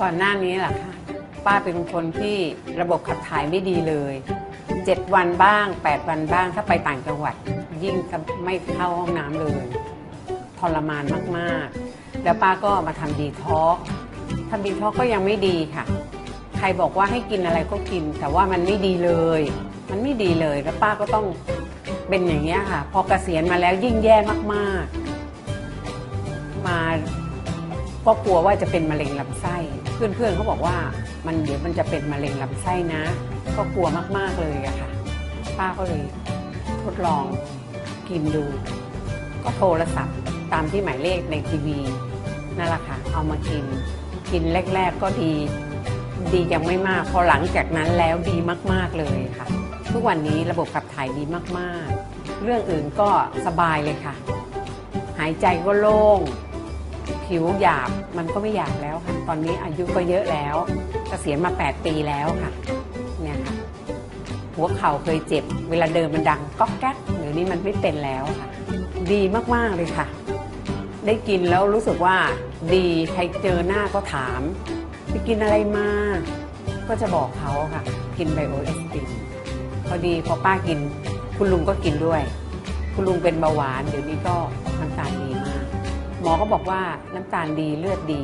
ก่อนหน้านี้แหละค่ะ ป้าเป็นคนที่ระบบขับถ่ายไม่ดีเลยเจ็ดวันบ้างแปดวันบ้าง ถ้าไปต่างจังหวัด ยิ่งจะไม่เข้าห้องน้ำเลยทรมานมากๆ แล้วป้าก็มาทำดีท็อกทำดีท็อกก็ยังไม่ดีค่ะ ใครบอกว่าให้กินอะไรก็กิน แต่ว่ามันไม่ดีเลย มันไม่ดีเลย แล้วป้าก็ต้องเป็นอย่างนี้ค่ะ พอเกษียณมาแล้วยิ่งแย่มากๆ มา ก็กลัวว่าจะเป็นมะเร็งลำไส้ เพื่อนๆเขาบอกว่ามันเดี๋ยวมันจะเป็นมะเร็งลำไส้นะ ก็กลัวมากๆเลยอะค่ะ ป้าก็เลยทดลองกินดู ก็โทรศัพท์ตามที่หมายเลขในทีวีนั่นแหละค่ะเอามากิน กินแรก ๆก็ดี ดียังไม่มาก พอหลังจากนั้นแล้วดีมากๆเลยค่ะ ทุกวันนี้ระบบขับถ่ายดีมากๆ เรื่องอื่นก็สบายเลยค่ะ หายใจก็โล่ง ผิวหยาบมันก็ไม่หยาบแล้วค่ะ ตอนนี้อายุก็เยอะแล้วเกษียณมา 8 ปีแล้วค่ะเนี่ยค่ะหัวเข่าเคยเจ็บ เวลาเดินมันดังก๊อกแก๊กเดี๋ยวนี้มันไม่เป็นแล้วค่ะ ดีมากๆเลยค่ะ ได้กินแล้วรู้สึกว่า ดีใครเจอหน้าก็ถามไปกินอะไรมาก็จะบอกเขาค่ะ กินไบโอเอสตินพอดีพอป้ากิน คุณลุงก็กินด้วย คุณลุงเป็นเบาหวานเดี๋ยวนี้ก็ มอก็บอกว่าน้ำตาลดีเลือดดี